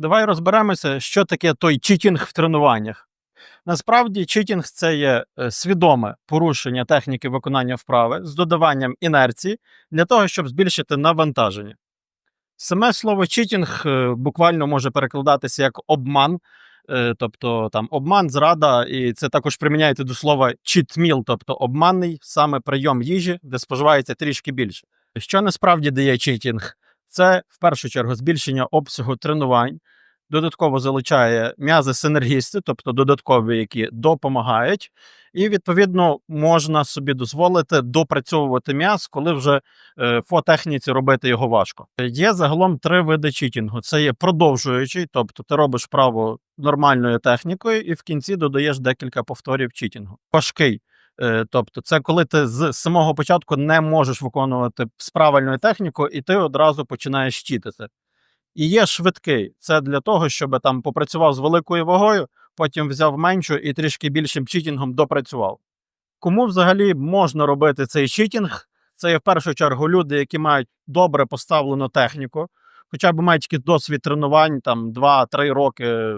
Давай розберемося, що таке той читінг в тренуваннях. Насправді, читінг це є е, свідоме порушення техніки виконання вправи з додаванням інерції для того, щоб збільшити навантаження. Саме слово читінг е, буквально може перекладатися як обман, е, тобто там обман, зрада, і це також приміняється до слова cheat тобто обманний саме прийом їжі, де споживається трішки більше. Що насправді дає читінг? Це в першу чергу збільшення обсягу тренувань, додатково залучає м'язи синергісти, тобто додаткові, які допомагають, і відповідно можна собі дозволити допрацьовувати м'яз, коли вже е, по техніці робити його важко. Є загалом три види читінгу: це є продовжуючий, тобто ти робиш право нормальною технікою, і в кінці додаєш декілька повторів читінгу. Важкий. Е, Тобто, це коли ти з самого початку не можеш виконувати з правильною технікою, і ти одразу починаєш читити. І є швидкий. Це для того, щоб там попрацював з великою вагою, потім взяв меншу і трішки більшим читінгом допрацював. Кому взагалі можна робити цей читінг? Це є в першу чергу люди, які мають добре поставлену техніку, хоча б мають якийсь досвід тренувань, там 2-3 роки,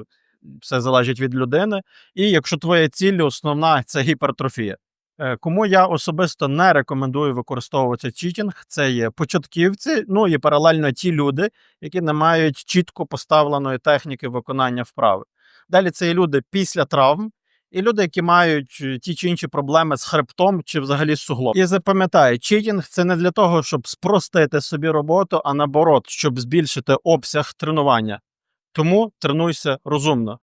все залежить від людини. І якщо твоя ціль основна це гіпертрофія. Е, Кому я особисто не рекомендую використовувати читінг, це є початківці, ну і паралельно ті люди, які не мають чітко поставленої техніки виконання вправи. Далі це є люди після травм, і люди, які мають е, ті чи інші проблеми з хребтом чи взагалі з суглобом. І запам'ятай, читінг це не для того, щоб спростити собі роботу, а наоборот, щоб збільшити обсяг тренування. Тому тренуйся розумно.